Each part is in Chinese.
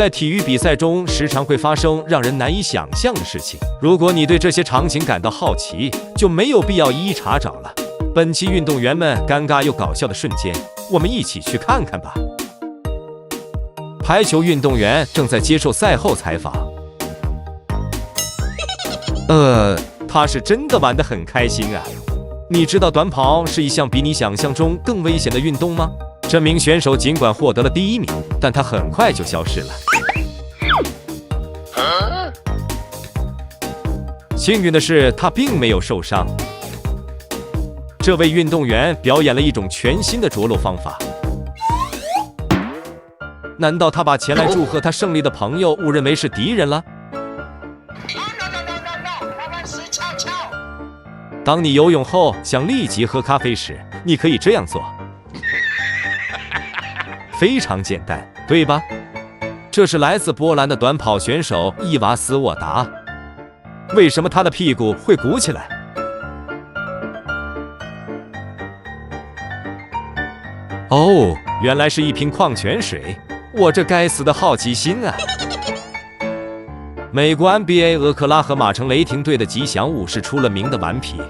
在体育比赛中，时常会发生让人难以想象的事情。如果你对这些场景感到好奇，就没有必要一一查找了。本期运动员们尴尬又搞笑的瞬间，我们一起去看看吧。排球运动员正在接受赛后采访。呃，他是真的玩得很开心啊。你知道短跑是一项比你想象中更危险的运动吗？这名选手尽管获得了第一名，但他很快就消失了。幸运的是，他并没有受伤。这位运动员表演了一种全新的着陆方法。难道他把前来祝贺他胜利的朋友误认为是敌人了？当你游泳后想立即喝咖啡时，你可以这样做，非常简单，对吧？这是来自波兰的短跑选手伊娃斯沃达。为什么他的屁股会鼓起来？哦，原来是一瓶矿泉水。我这该死的好奇心啊！美国 NBA 俄克拉荷马城雷霆队的吉祥物是出了名的顽皮。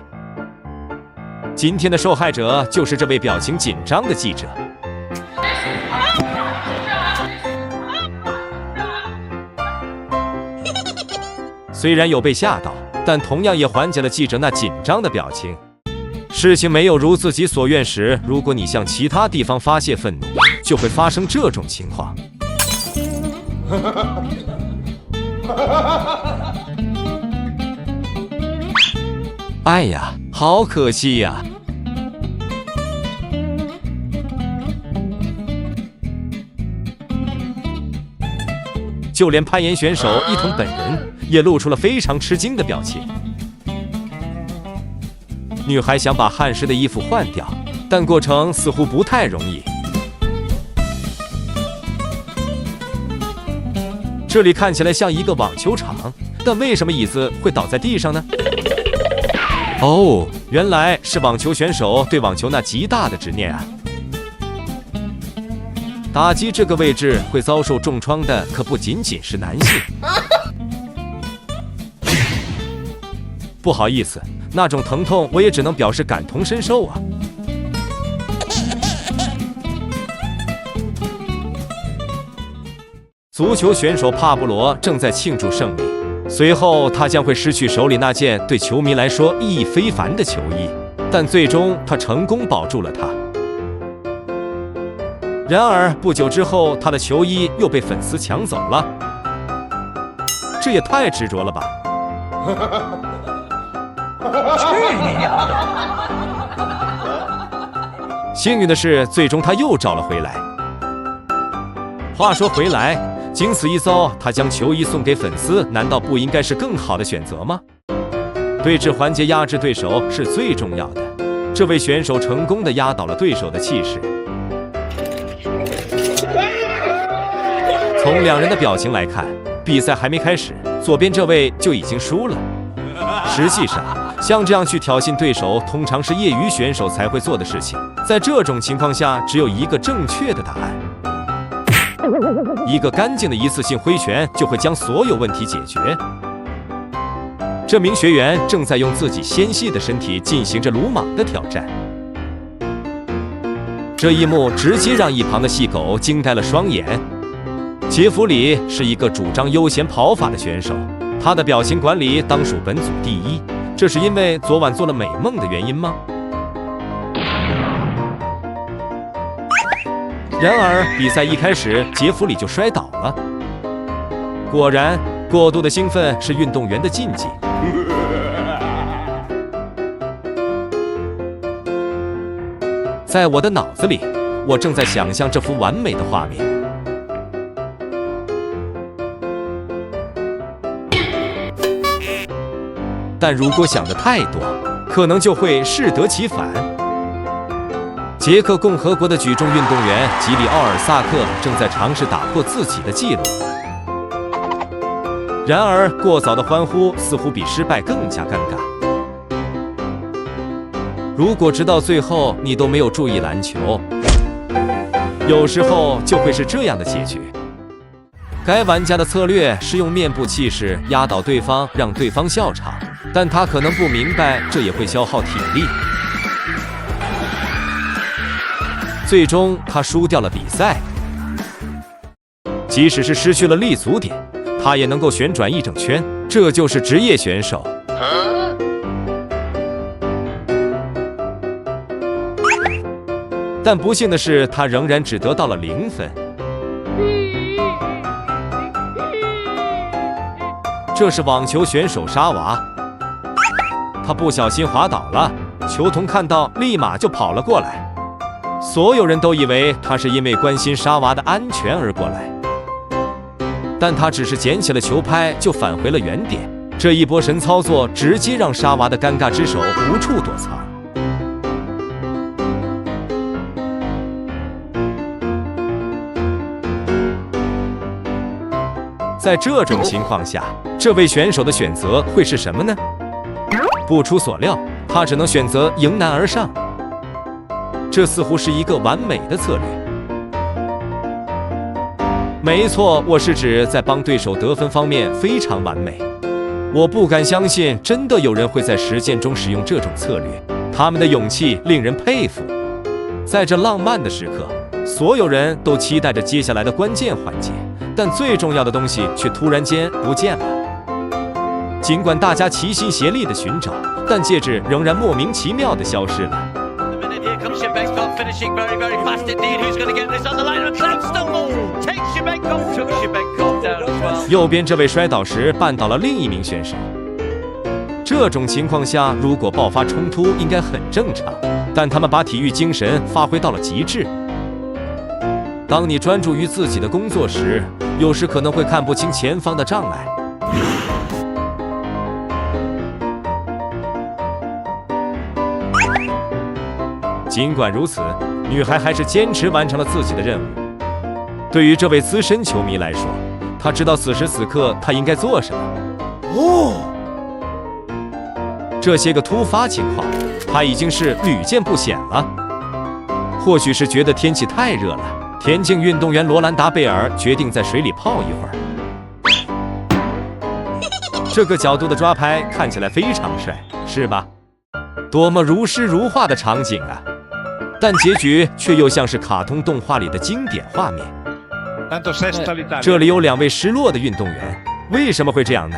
今天的受害者就是这位表情紧张的记者。虽然有被吓到，但同样也缓解了记者那紧张的表情。事情没有如自己所愿时，如果你向其他地方发泄愤怒，就会发生这种情况。哎呀，好可惜呀！就连攀岩选手伊藤本人也露出了非常吃惊的表情。女孩想把汗湿的衣服换掉，但过程似乎不太容易。这里看起来像一个网球场，但为什么椅子会倒在地上呢？哦，原来是网球选手对网球那极大的执念啊！打击这个位置会遭受重创的，可不仅仅是男性。不好意思，那种疼痛我也只能表示感同身受啊。足球选手帕布罗正在庆祝胜利，随后他将会失去手里那件对球迷来说意义非凡的球衣，但最终他成功保住了它。然而不久之后，他的球衣又被粉丝抢走了，这也太执着了吧！你娘的！幸运的是，最终他又找了回来。话说回来。经此一遭，他将球衣送给粉丝，难道不应该是更好的选择吗？对峙环节压制对手是最重要的。这位选手成功的压倒了对手的气势。从两人的表情来看，比赛还没开始，左边这位就已经输了。实际上，像这样去挑衅对手，通常是业余选手才会做的事情。在这种情况下，只有一个正确的答案。一个干净的一次性挥拳就会将所有问题解决。这名学员正在用自己纤细的身体进行着鲁莽的挑战。这一幕直接让一旁的细狗惊呆了双眼。杰弗里是一个主张悠闲跑法的选手，他的表情管理当属本组第一。这是因为昨晚做了美梦的原因吗？然而，比赛一开始，杰弗里就摔倒了。果然，过度的兴奋是运动员的禁忌。在我的脑子里，我正在想象这幅完美的画面。但如果想的太多，可能就会适得其反。捷克共和国的举重运动员吉里奥尔萨克正在尝试打破自己的记录，然而过早的欢呼似乎比失败更加尴尬。如果直到最后你都没有注意篮球，有时候就会是这样的结局。该玩家的策略是用面部气势压倒对方，让对方笑场，但他可能不明白，这也会消耗体力。最终，他输掉了比赛。即使是失去了立足点，他也能够旋转一整圈，这就是职业选手。但不幸的是，他仍然只得到了零分。这是网球选手沙娃，他不小心滑倒了，球童看到立马就跑了过来，所有人都以为他是因为关心沙娃的安全而过来，但他只是捡起了球拍就返回了原点。这一波神操作直接让沙娃的尴尬之手无处躲藏。在这种情况下，这位选手的选择会是什么呢？不出所料，他只能选择迎难而上。这似乎是一个完美的策略。没错，我是指在帮对手得分方面非常完美。我不敢相信，真的有人会在实践中使用这种策略。他们的勇气令人佩服。在这浪漫的时刻，所有人都期待着接下来的关键环节。但最重要的东西却突然间不见了。尽管大家齐心协力的寻找，但戒指仍然莫名其妙的消失了。右边这位摔倒时绊倒了另一名选手。这种情况下，如果爆发冲突应该很正常，但他们把体育精神发挥到了极致。当你专注于自己的工作时，有时可能会看不清前方的障碍。尽管如此，女孩还是坚持完成了自己的任务。对于这位资深球迷来说，他知道此时此刻他应该做什么。哦，这些个突发情况，他已经是屡见不鲜了。或许是觉得天气太热了。田径运动员罗兰达贝尔决定在水里泡一会儿。这个角度的抓拍看起来非常帅，是吧？多么如诗如画的场景啊！但结局却又像是卡通动画里的经典画面。这里有两位失落的运动员，为什么会这样呢？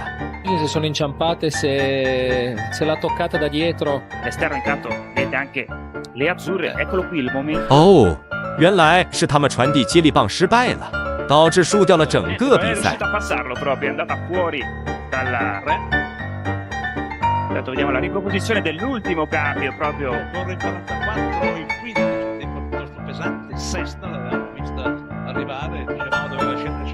哦。原来是他们传递接力棒失败了，导致输掉了整个比赛。Vediamo la ricomposizione dell'ultimo cambio proprio corre 44 il quinto tempo piuttosto pesante sesta l'avevamo vista arrivare dicevamo doveva scendere